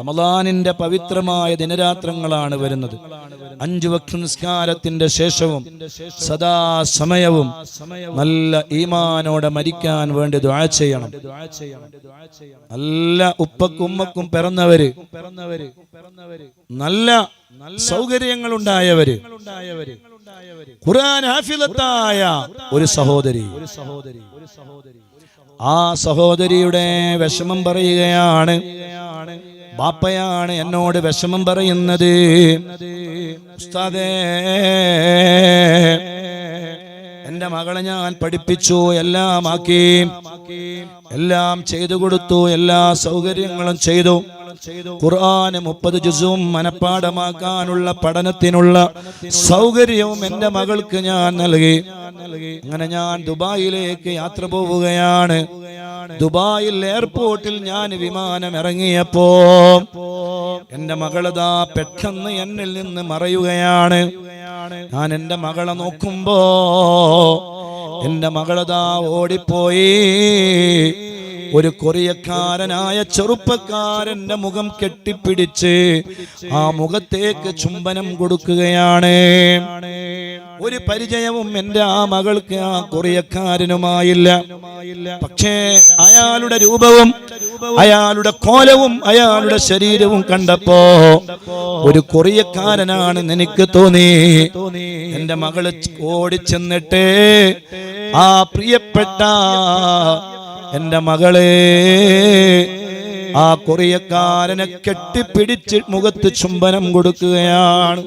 റമദാനിന്റെ പവിത്രമായ ദിനരാത്രങ്ങളാണ് വരുന്നത്. അഞ്ചു വക്ത നിസ്കാരത്തിന്റെ ശേഷവും സദാ സമയവും നല്ല ഈമാനോടെ മരിക്കാൻ വേണ്ടി ദ്വാ ചെയ്യണം. നല്ല ഉപ്പക്കും ഉമ്മക്കും പിറന്നവര് നല്ല സൗകര്യങ്ങൾ ഉണ്ടായവര് ഖുർആൻ ഹാഫിലത്തായ ഒരു സഹോദരി ഒരു സഹോദരി. ആ സഹോദരിയുടെ വിഷമം പറയുകയാണ് ബാപ്പയാണ് എന്നോട് വിഷമം പറയുന്നത്. ഉസ്താദേ എന്റെ മകളെ ഞാൻ പഠിപ്പിച്ചു എല്ലാം ആക്കി. എല്ലാം ചെയ്തു കൊടുത്തു എല്ലാ സൗകര്യങ്ങളും ചെയ്തു. ഖുർആന് മുപ്പത് ജുസും മനപ്പാടമാക്കാനുള്ള പഠനത്തിനുള്ള സൗകര്യവും എന്റെ മകൾക്ക് ഞാൻ നൽകി. അങ്ങനെ ഞാൻ ദുബായിലേക്ക് യാത്ര പോവുകയാണ്. ദുബായിൽ എയർപോർട്ടിൽ ഞാൻ വിമാനം ഇറങ്ങിയപ്പോ എന്റെ മകളതാ പെട്ടെന്ന് എന്നിൽ നിന്ന് മറയുകയാണ്. ഞാൻ എന്റെ മകളെ നോക്കുമ്പോ എന്റെ മകളതാ ഓടിപ്പോയി. ഒരു കൊറിയക്കാരനായ ചെറുപ്പക്കാരന്റെ മുഖം കെട്ടിപ്പിടിച്ച് ആ മുഖത്തേക്ക് ചുംബനം കൊടുക്കുകയാണ്. ഒരു പരിചയവും എന്റെ ആ മകൾക്ക് ആ കൊറിയക്കാരനുമായില്ല. പക്ഷേ അയാളുടെ രൂപവും അയാളുടെ കോലവും അയാളുടെ ശരീരവും കണ്ടപ്പോ ഒരു കൊറിയക്കാരനാണ് നിനക്ക് തോന്നി. എന്റെ മകൾ ഓടിച്ചെന്നിട്ട് ആ പ്രിയപ്പെട്ട എന്റെ മകളെ ആ കൊറിയക്കാരനെ കെട്ടിപ്പിടിച്ച് മുഖത്ത് ചുംബനം കൊടുക്കുകയാണ്.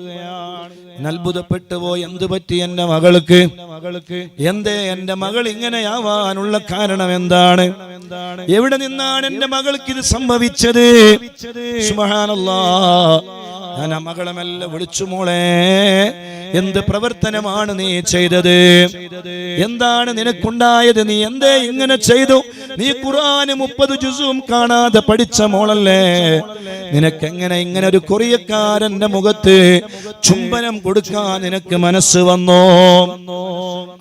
അത്ഭുതപ്പെട്ടു പോയി എന്ത് പറ്റി എന്റെ മകൾക്ക്? മകൾക്ക്? എന്തേ എന്റെ മകൾ ഇങ്ങനെയാവാനുള്ള കാരണം എന്താണ്? എവിടെ നിന്നാണ് എന്റെ മകൾക്ക് ഇത് സംഭവിച്ചത്? ഞാൻ ആ മകളെ മെല്ലെ വിളിച്ചു മോളെ എന്ത് പ്രവർത്തനമാണ് നീ ചെയ്തത്? എന്താണ് നിനക്കുണ്ടായത്? നീ എന്തേ ഇങ്ങനെ ചെയ്തു? നീ ഖുർആന് മുപ്പത് ജുസും കാണാതെ പഠിച്ച മോളല്ലേ? നിനക്കെങ്ങനെ ഇങ്ങനെ ഒരു കൊറിയക്കാരന്റെ മുഖത്ത് ചുംബനം കൊടുക്കാൻ നിനക്ക് മനസ്സ് വന്നോ?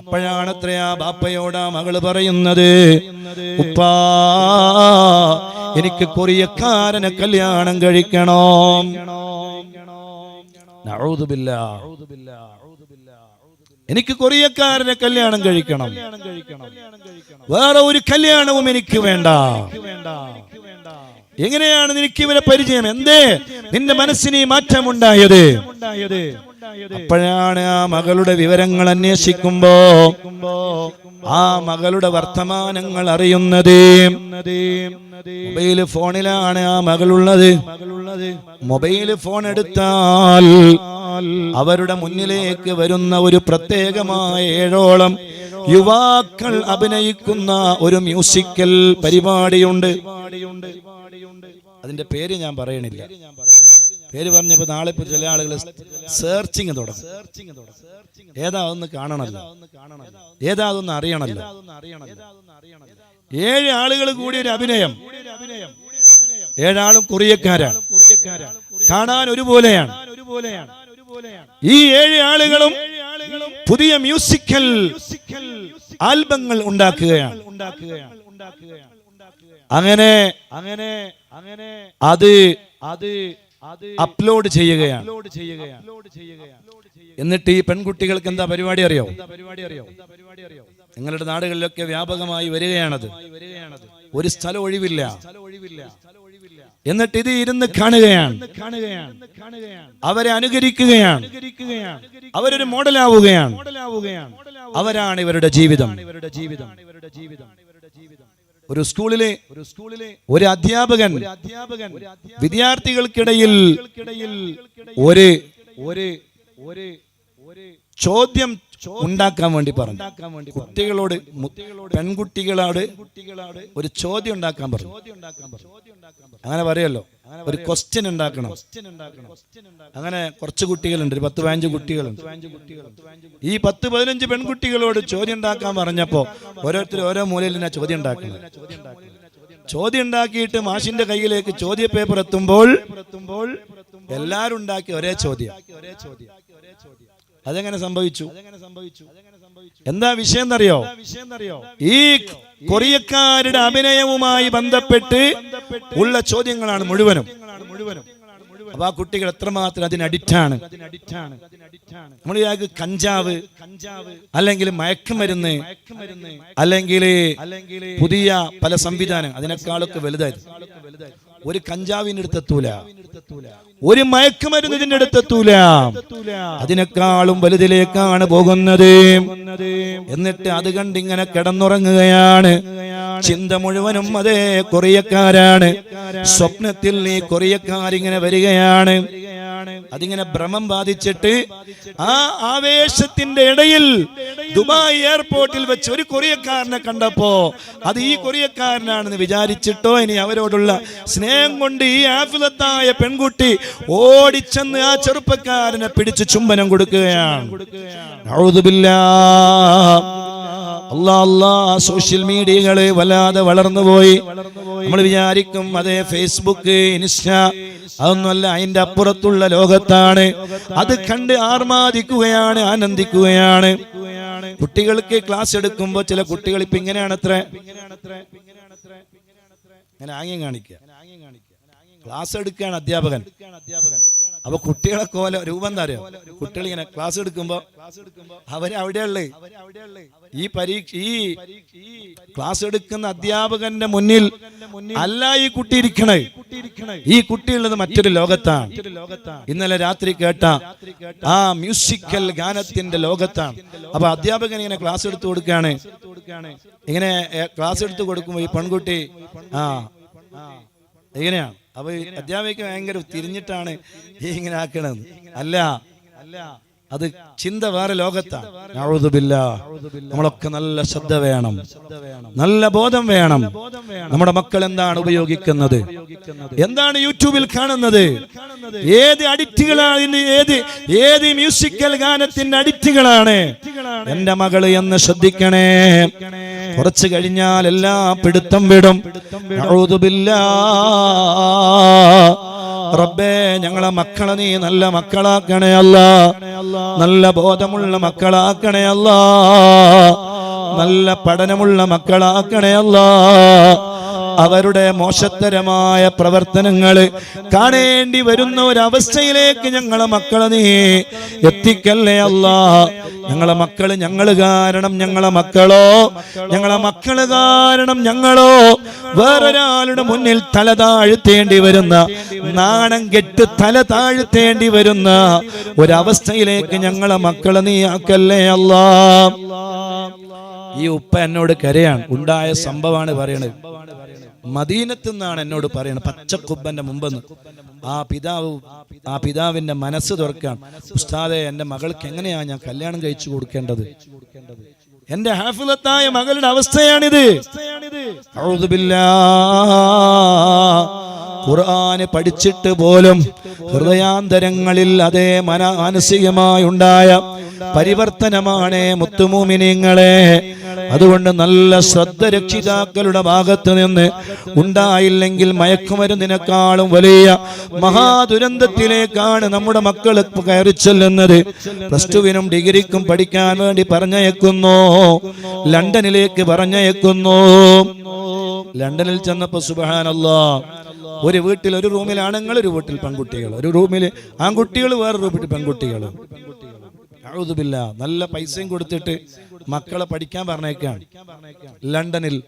അപ്പോഴാണത്രയാ ബാപ്പയോടാ മകൾ പറയുന്നത് ഉപ്പാ എനിക്ക് കൊറിയക്കാരനെ കല്യാണം കഴിക്കണോ. നഊദുബില്ലാ. എനിക്ക് കൊറിയക്കാരനെ കല്യാണം കഴിക്കണം. വേറെ ഒരു കല്യാണവും എനിക്ക് വേണ്ട. എങ്ങനെയാണ് നിനക്ക് ഇവരെ പരിചയം? എന്തേ? നിന്റെ മനസ്സിന് മാറ്റമുണ്ടായത്. അപ്പോഴാണ് ആ മകളുടെ വിവരങ്ങൾ അന്വേഷിക്കുമ്പോ ആ മകളുടെ വർത്തമാനങ്ങൾ അറിയുന്നത്. മൊബൈൽ ഫോണിലാണ് ആ മകളുള്ളത്. മൊബൈൽ ഫോൺ എടുത്താൽ അവരുടെ മുന്നിലേക്ക് വരുന്ന ഒരു പ്രത്യേകമായ ഏഴോളം യുവാക്കൾ അഭിനയിക്കുന്ന ഒരു മ്യൂസിക്കൽ പരിപാടിയുണ്ട്. അതിന്റെ പേര് ഞാൻ പറയണില്ല. പേര് പറഞ്ഞപ്പോ നാളെ ഇപ്പൊ ചില ആളുകൾ സെർച്ചിങ് തുടങ്ങും. ഏതാ ഒന്ന് കാണണല്ലോ. ഏതാ അതൊന്ന് അറിയണല്ലോ. ഏഴ് ആളുകൾ കൂടി ഒരു അഭിനയം. ഏഴാളും കൊറിയക്കാരാണ്. കാണാൻ ഒരുപോലെയാണ്. ഈ ഏഴ് ആളുകളും പുതിയ മ്യൂസിക്കൽ ആൽബങ്ങൾ ഉണ്ടാക്കുകയാണ്. അങ്ങനെ അങ്ങനെ അങ്ങനെ അത് അത് അപ്ലോഡ് ചെയ്യുകയാണ്. എന്നിട്ട് ഈ പെൺകുട്ടികൾക്ക് എന്താ പരിപാടി അറിയോ? നിങ്ങളുടെ നാടുകളിലൊക്കെ വ്യാപകമായി വരികയാണത്. ഒരു സ്ഥലം ഒഴിവില്ല. എന്നിട്ട് ഇത് ഇരുന്ന് കാണുകയാണ്. അവരെ അനുകരിക്കുകയാണ്. അവരൊരു മോഡലാവുകയാണ്. അവരാണ് ഇവരുടെ ജീവിതം. ജീവിതം ഒരു സ്കൂളിലെ ഒരു സ്കൂളിലെ ഒരു അധ്യാപകൻ അധ്യാപകൻ വിദ്യാർത്ഥികൾക്കിടയിൽ ഒരു ഒരു ഒരു ചോദ്യം ഉണ്ടാക്കാൻ വേണ്ടി പറഞ്ഞു. കുട്ടികളോട് പെൺകുട്ടികളോട് ഒരു ചോദ്യം ഉണ്ടാക്കാൻ പറഞ്ഞു. അങ്ങനെ പറയല്ലോ. ഒരു ക്വസ്റ്റ്യൻ ഉണ്ടാക്കണം. അങ്ങനെ കുറച്ച് കുട്ടികളുണ്ട്. ഒരു പത്ത് പതിനഞ്ച് കുട്ടികളുണ്ട്. ഈ പത്ത് പതിനഞ്ച് പെൺകുട്ടികളോട് ചോദ്യം ഉണ്ടാക്കാൻ പറഞ്ഞപ്പോ ഓരോരുത്തർ ഓരോ മൂലയിൽ നിന്നാ ചോദ്യം ഉണ്ടാക്കുന്നത്. ചോദ്യം ഉണ്ടാക്കിയിട്ട് മാഷിന്റെ കയ്യിലേക്ക് ചോദ്യ പേപ്പർ എത്തുമ്പോൾ എല്ലാരും ഉണ്ടാക്കി ഒരേ ചോദ്യം. അതെങ്ങനെ സംഭവിച്ചു? എന്താ വിഷയം എന്നറിയോ ഈ കൊറിയക്കാരുടെ അഭിനയവുമായി ബന്ധപ്പെട്ട് ഉള്ള ചോദ്യങ്ങളാണ് മുഴുവനും. അപ്പൊ ആ കുട്ടികൾ എത്രമാത്രം അതിന് അഡിക്റ്റാണ് നമ്മൾ ഇയാൾക്ക് കഞ്ചാവ് അല്ലെങ്കിൽ മയക്കുമരുന്ന് അല്ലെങ്കിൽ പുതിയ പല സംവിധാനം അതിനേക്കാളൊക്കെ വലുതായി ഒരു കഞ്ചാവിന്റെ അടുത്തെത്തൂല. ഒരു മയക്കുമരുന്ന് ഇതിന്റെ അടുത്തെത്തൂല അതിനേക്കാളും വലുതിലേക്കാണ് പോകുന്നത്. എന്നിട്ട് അത് കണ്ടിങ്ങനെ കിടന്നുറങ്ങുകയാണ്. ചിന്ത മുഴുവനും അതേ കൊറിയക്കാരാണ്. സ്വപ്നത്തിൽ ഈ കൊറിയക്കാരിങ്ങനെ വരികയാണ്. അതിങ്ങനെ ഭ്രമം ബാധിച്ചിട്ട് ആ ആവേശത്തിന്റെ ഇടയിൽ ദുബായ് എയർപോർട്ടിൽ വെച്ച് ഒരു കൊറിയക്കാരനെ കണ്ടപ്പോ അത് ഈ കൊറിയക്കാരനാണെന്ന് വിചാരിച്ചിട്ടോ ഇനി അവരോടുള്ള സ്നേഹം കൊണ്ട് ഈ ആഫിലത്തായ പെൺകുട്ടി ഓടിച്ചെന്ന് ആ ചെറുപ്പക്കാരനെ പിടിച്ച് ചുംബനം കൊടുക്കുകയാണ്. അല്ലാ അല്ലാ സോഷ്യൽ മീഡിയകൾ വല്ലാതെ വളർന്നുപോയി നമ്മൾ വിചാരിക്കും അതെ ഫേസ്ബുക്ക് ഇൻസ്റ്റ അതൊന്നുമല്ല അതിന്റെ അപ്പുറത്തുള്ള ലോകത്താണ്. അത് കണ്ട് ആർമാദിക്കുകയാണ് ആനന്ദിക്കുകയാണ്. കുട്ടികൾക്ക് ക്ലാസ് എടുക്കുമ്പോൾ ചില കുട്ടികൾ ഇപ്പൊ ഇങ്ങനെയാണ് അത്ര ഇങ്ങനെ ആംഗ്യം കാണിക്കുക ക്ലാസ് എടുക്കുകയാണ് അധ്യാപകൻ. അപ്പൊ കുട്ടികളെ കോല രൂപം എന്താ അറിയോ? കുട്ടികൾ ഇങ്ങനെ ക്ലാസ് എടുക്കുമ്പോ അവർ അവിടെയുള്ളേ. ഈ പരീക്ഷ ഈ ക്ലാസ് എടുക്കുന്ന അധ്യാപകന്റെ മുന്നിൽ അല്ല ഈ കുട്ടി ഇരിക്കണേ. ഈ കുട്ടിയുള്ളത് മറ്റൊരു ലോകത്താണ്. ഇന്നലെ രാത്രി കേട്ട ആ മ്യൂസിക്കൽ ഗാനത്തിന്റെ ലോകത്താണ്. അപ്പൊ അധ്യാപകൻ ഇങ്ങനെ ക്ലാസ് എടുത്തു കൊടുക്കുകയാണ്. ഇങ്ങനെ ക്ലാസ് എടുത്തു കൊടുക്കുമ്പോ ഈ പെൺകുട്ടി ആ എങ്ങനെയാണ് അപ്പൊ ഈ അധ്യാപിക ഭയങ്കര തിരിഞ്ഞിട്ടാണ് ഈ ഇങ്ങനെ ആക്കണത്. അല്ല അല്ല അത് ചിന്ത വേറെ ലോകത്താണ്. നമ്മളൊക്കെ നല്ല ശ്രദ്ധ വേണം. നല്ല ബോധം വേണം. നമ്മുടെ മക്കൾ എന്താണ് ഉപയോഗിക്കുന്നത്? എന്താണ് യൂട്യൂബിൽ കാണുന്നത്? ഏത് അഡിക്റ്റുകളാണ് ഏത് ഏത് മ്യൂസിക്കൽ ഗാനത്തിന്റെ അഡിക്റ്റുകളാണ് എന്റെ മകൾ എന്ന് ശ്രദ്ധിക്കണേ. കുറച്ച് കഴിഞ്ഞാൽ എല്ലാ പിടുത്തം വിടും. റബ്ബേ ഞങ്ങളെ മക്കളെ നീ നല്ല മക്കളാക്കണേ അല്ല. നല്ല ബോധമുള്ള മക്കളാക്കണേ അല്ല. നല്ല പഠനമുള്ള മക്കളാക്കണേ അല്ല. അവരുടെ മോശത്തരമായ പ്രവർത്തനങ്ങൾ കാണേണ്ടി വരുന്ന ഒരവസ്ഥയിലേക്ക് ഞങ്ങളെ മക്കളെ നീ എത്തിക്കല്ലേ അല്ല. ഞങ്ങളെ മക്കൾ ഞങ്ങൾ കാരണം ഞങ്ങളെ മക്കളോ ഞങ്ങളെ മക്കൾ കാരണം ഞങ്ങളോ. വേറൊരാളുടെ മുന്നിൽ തല താഴ്ത്തേണ്ടി വരുന്ന നാണം കെട്ട് തല താഴ്ത്തേണ്ടി വരുന്ന ഒരവസ്ഥയിലേക്ക് ഞങ്ങളെ മക്കളെ നീ ആക്കല്ലേ അല്ല. ഈ ഉപ്പ എന്നോട് കരയാണ്. ഉണ്ടായ സംഭവമാണ് പറയണത്. മദീനത്ത് നിന്നാണ് എന്നോട് പറയുന്നത് പച്ചക്കുബ്ബന്റെ മുമ്പെന്ന്. ആ പിതാവ് ആ പിതാവിന്റെ മനസ്സ് തുറക്കാണ് ഉസ്താദെ എന്റെ മകൾക്ക് എങ്ങനെയാ ഞാൻ കല്യാണം കഴിച്ചു കൊടുക്കേണ്ടത്? എന്റെ ഹാഫിലത്തായ മകളുടെ അവസ്ഥയാണിത്. ഖുർആന് പഠിച്ചിട്ട് പോലും ഹൃദയാന്തരങ്ങളിൽ അതേ മന മാനസികമായുണ്ടായ പരിവർത്തനമാണ് മുത്തുമൂമിനിങ്ങളെ. അതുകൊണ്ട് നല്ല ശ്രദ്ധ രക്ഷിതാക്കളുടെ ഭാഗത്ത് നിന്ന് ഉണ്ടായില്ലെങ്കിൽ മയക്കുമരുന്നിനേക്കാളും വലിയ മഹാദുരന്തത്തിലേക്കാണ് നമ്മുടെ മക്കൾ കയറി ചെല്ലുന്നത്. പ്ലസ് ടുവിനും ഡിഗ്രിക്കും പഠിക്കാൻ വേണ്ടി പറഞ്ഞയക്കുന്നു. ലണ്ടനിലേക്ക് പറഞ്ഞയക്കുന്നു. ലണ്ടനിൽ ചെന്നപ്പോ സുബഹാനല്ലോ ഒരു വീട്ടിൽ ഒരു റൂമിൽ ആണുങ്ങൾ ഒരു വീട്ടിൽ പെൺകുട്ടികൾ. ഒരു റൂമിൽ ആൺകുട്ടികൾ വേറെ റൂമിൽ പെൺകുട്ടികൾ. നല്ല പൈസയും കൊടുത്തിട്ട് മക്കളെ പഠിക്കാൻ പറഞ്ഞേക്കാണ്. ലണ്ടനിൽ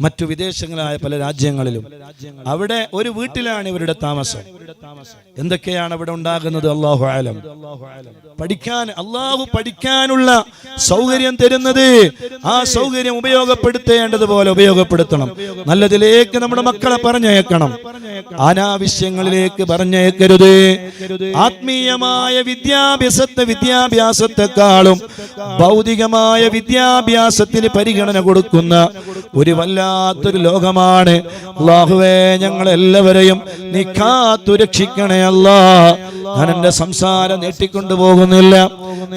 മറ്റു വിദേശങ്ങളായ പല രാജ്യങ്ങളിലും. അവിടെ ഒരു വീട്ടിലാണ് ഇവരുടെ താമസം. എന്തൊക്കെയാണ് അവിടെ ഉണ്ടാകുന്നത്? അള്ളാഹു ആലം പഠിക്കാൻ അള്ളാഹു പഠിക്കാനുള്ള സൗകര്യം തരുന്നത് ആ സൗകര്യം ഉപയോഗപ്പെടുത്തേണ്ടതുപോലെ ഉപയോഗപ്പെടുത്തണം. നല്ലതിലേക്ക് നമ്മുടെ മക്കളെ പറഞ്ഞേക്കണം അനാവശ്യങ്ങളിലേക്ക് പറഞ്ഞേക്കരുത് ആത്മീയമായ വിദ്യാഭ്യാസത്തെ വിദ്യാഭ്യാസത്തെക്കാളും ഭൗതികമായ വിദ്യാഭ്യാസത്തിന് പരിഗണന കൊടുക്കുന്ന ഒരു വല്ലാത്തൊരു ലോകമാണ്. അള്ളാഹുവേ ഞങ്ങൾ എല്ലാവരെയും നീ കാത്തു രക്ഷിക്കണേ അല്ല. ഞാൻ എന്റെ സംസാരം നീട്ടിക്കൊണ്ടു പോകുന്നില്ല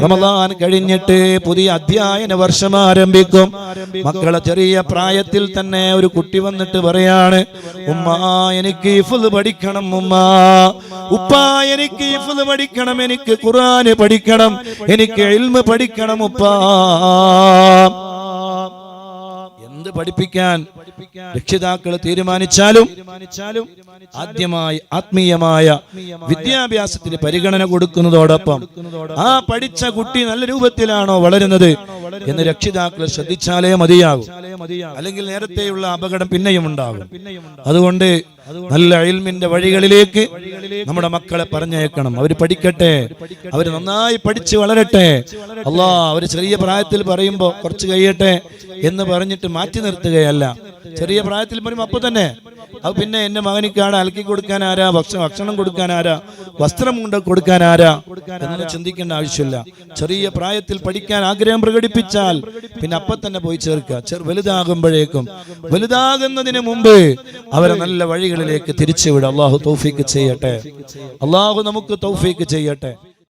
റമദാൻ കഴിഞ്ഞിട്ട് പുതിയ അധ്യയന വർഷം ആരംഭിക്കും. മക്കളെ ചെറിയ പ്രായത്തിൽ തന്നെ ഒരു കുട്ടി വന്നിട്ട് പറയാണ് ഉമ്മ എനിക്ക് ഇഫുൽ പഠിക്കണം ഉമ്മ. ഉപ്പ എനിക്ക് ഇഫ്ള് പഠിക്കണം എനിക്ക് ഖുർആന് പഠിക്കണം എനിക്ക് ഇൽമ് പഠിക്കണം ഉപ്പാ. എന്ത് പഠിപ്പിക്കാൻ രക്ഷിതാക്കൾ തീരുമാനിച്ചാലും ആദ്യമായി ആത്മീയമായ വിദ്യാഭ്യാസത്തിന് പരിഗണന കൊടുക്കുന്നതോടൊപ്പം ആ പഠിച്ച കുട്ടി നല്ല രൂപത്തിലാണോ വളരുന്നത്? എന്ന് രക്ഷിതാക്കൾ ശ്രദ്ധിച്ചാലേ മതിയാകും. അല്ലെങ്കിൽ നേരത്തെയുള്ള അപകടം പിന്നെയും ഉണ്ടാകും. അതുകൊണ്ട് നല്ല ഇൽമിന്റെ വഴികളിലേക്ക് നമ്മുടെ മക്കളെ പറഞ്ഞേക്കണം അവർ പഠിക്കട്ടെ. അവർ നന്നായി പഠിച്ച് വളരട്ടെ. അല്ലാ അവർ ചെറിയ പ്രായത്തിൽ പറയുമ്പോൾ കുറച്ച് കഴിയട്ടെ എന്ന് പറഞ്ഞിട്ട് മാറ്റി നിർത്തുകയല്ല. ചെറിയ പ്രായത്തിൽ പറയും അപ്പൊ തന്നെ. അത് പിന്നെ എന്റെ മകനിക്കാണ് അലക്കി കൊടുക്കാൻ ആരാ? ഭക്ഷണം ഭക്ഷണം കൊടുക്കാൻ ആരാ? വസ്ത്രം കൊണ്ട് കൊടുക്കാൻ ആരാ? എന്നെ ചിന്തിക്കേണ്ട ആവശ്യമില്ല. ചെറിയ പ്രായത്തിൽ പഠിക്കാൻ ആഗ്രഹം പ്രകടിപ്പിച്ചാൽ പിന്നെ അപ്പൊ തന്നെ പോയി ചേർക്കുക. വലുതാകുമ്പോഴേക്കും. വലുതാകുന്നതിന് മുമ്പ് അവരെ നല്ല വഴികളിലേക്ക് തിരിച്ചുവിടുക അള്ളാഹു തൗഫീക്ക് ചെയ്യട്ടെ. അള്ളാഹു നമുക്ക് തൗഫീക്ക് ചെയ്യട്ടെ.